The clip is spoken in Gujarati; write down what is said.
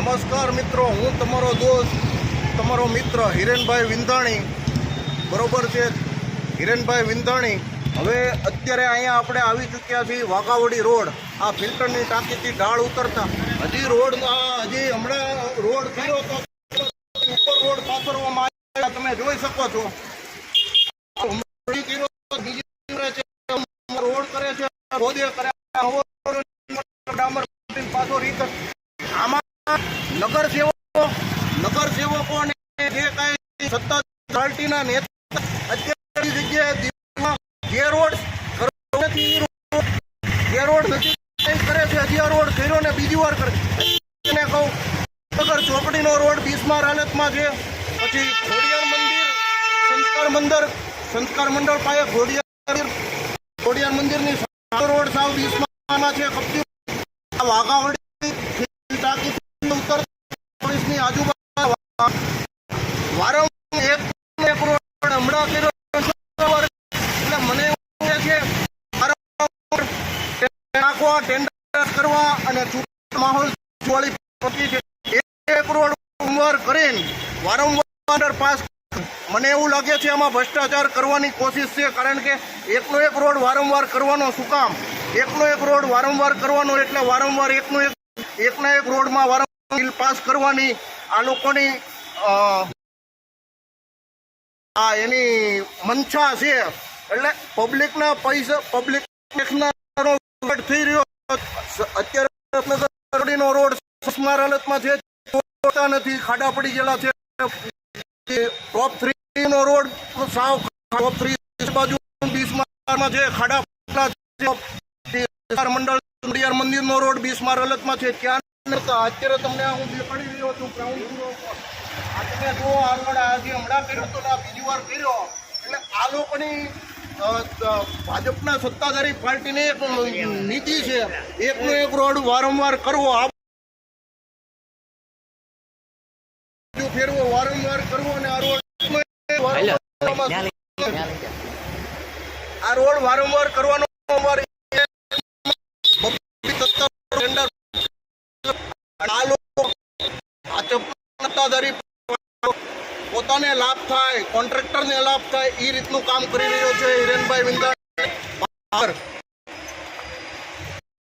નમસ્કાર મિત્રો, હું તમારો દોસ્ત, તમારો મિત્ર હિરેનભાઈ વિંધાણી. બરોબર છે? હિરેનભાઈ વિંધાણી, હવે અત્યારે અહીંયા આપણે આવી ચૂક્યા છીએ વાઘાવડી રોડ. આ ફિલ્ટરની ટાંકીથી ઢાળ ઉતરતા. હજી રોડ હજી હમણાં રોડ થયો ઉપર રોડ પાથરવામાં આવ્યા. તમે જોઈ શકો છો. રોડ કરે છે, રોદે પાછો રીત આમાં નગર સેવકો નગર સેવકો અને જે કાંઈ સત્તા પાર્ટીના નેતા અત્યારની જગ્યાએ રોડ રોડ નથી કરે છે, હજી રોડ કર્યો ને બીજી વાર કરે એને કહું, નગર ચોકડીનો રોડ બિસ્માર હાલતમાં છે. પછી ખોડિયાર મંદિર, સંસ્કાર મંદિર, સંસ્કાર મંડળ પાસે ખોડિયાર ખોડિયાર મંદિરની રોડ સાવ બિસ્મારમાં છે કપટી વાઘાવડી પોલીસની આજુબાજુ વારંવાર એક ને એક મને એવું લાગે છે આમાં ભ્રષ્ટાચાર કરવાની કોશિશ છે કારણ કે એકનો એક રોડ વારંવાર કરવાનો શું કામ એકનો એક રોડ વારંવાર કરવાનો એટલે વારંવાર એકનો એક એકના એક રોડમાં વારંવાર બિલ પાસ કરવાની, આ લોકોની આ એની મંશા છે. એટલે પબ્લિકના પૈસા પબ્લિક થઈ રહ્યો. અત્યારે રોડ સસ્માર હાલતમાં છે. જોતા નથી, ખાડા પડી ગયેલા છે. ટોપ થ્રી નો રોડ સાવ ટોપ થ્રી બાજુ બીસમારમાં છે ખાડા મંડળ મંદિર નો રોડ બીસમાર હાલતમાં છે. ત્યાં. અત્યારે તમને આ હું દેખાડી રહ્યો છું ગ્રાઉન્ડ ઝીરો આ તમે જુઓ આ આજે હમણાં કર્યો તો ને બીજી વાર કર્યો. એટલે આ લોકોની અ, અ, ભાજપના સત્તાધારી પાર્ટીની એક નીતિ છે. એકનો એક રોડ વારંવાર કરવો. આ ફેરવો વારંવાર કરવો અને આ રોડ આ રોડ વારંવાર કરવાનો અમારે ટેન્ડર અને આ લોકો આ સત્તાધારી પોતાને લાભ થાય, કોન્ટ્રાક્ટરને લાભ થાય એ રીતનું કામ કરી રહ્યો છે હિરેનભાઈ વિંદા